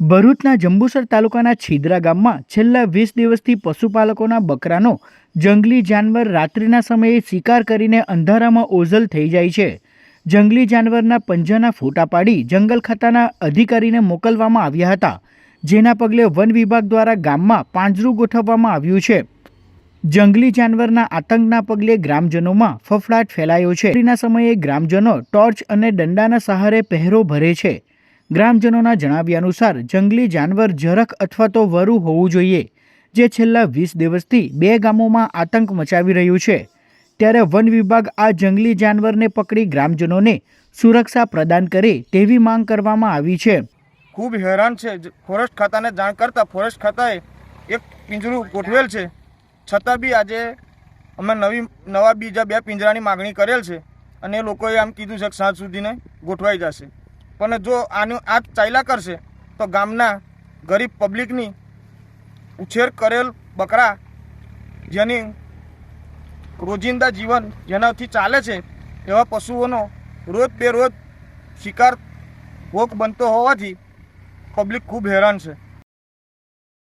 ભરૂચના જંબુસર તાલુકાના છીદરા ગામમાં છેલ્લા વીસ દિવસથી પશુપાલકોના બકરાનો જંગલી જાનવર રાત્રિના સમયે શિકાર કરીને અંધારામાં ઓઝલ થઈ જાય છે. જંગલી જાનવરના પંજાના ફોટા પાડી જંગલ ખાતાના અધિકારીને મોકલવામાં આવ્યા હતા, જેના પગલે વન વિભાગ દ્વારા ગામમાં પાંજરું ગોઠવવામાં આવ્યું છે. જંગલી જાનવરના આતંકના પગલે ગ્રામજનોમાં ફફડાટ ફેલાયો છે. રાત્રિના સમયે ગ્રામજનો ટોર્ચ અને દંડાના સહારે પહેરો ભરે છે. ગ્રામજનોના જણાવ્યા અનુસાર, જંગલી જાનવર ઝરખ અથવા તો વરુ હોવું જોઈએ, જે છેલ્લા વીસ દિવસથી બે ગામોમાં આતંક મચાવી રહ્યું છે. ત્યારે વન વિભાગ આ જંગલી જાનવરને પકડી ગ્રામજનોને સુરક્ષા પ્રદાન કરે તેવી માંગ કરવામાં આવી છે. ખૂબ હેરાન છે. ફોરેસ્ટ ખાતાને જાણ કરતાં ફોરેસ્ટ ખાતાએ એક પિંજરું ગોઠવેલ છે. છતાં બી આજે અમે નવી, નવા બીજા બે પિંજરાની માગણી કરેલ છે અને લોકોએ આમ કીધું છે કે સાંજ સુધીને ગોઠવાઈ જશે. પણ જો આનું આ ચાલ્યા કરશે, તો ગામના ગરીબ પબ્લિકની ઉછેર કરેલ બકરા જેની રોજિંદા જીવન જેનાથી ચાલે છે, એવા પશુઓનો રોજ બે રોજ શિકાર ભોગ બનતો હોવાથી પબ્લિક ખૂબ હેરાન છે.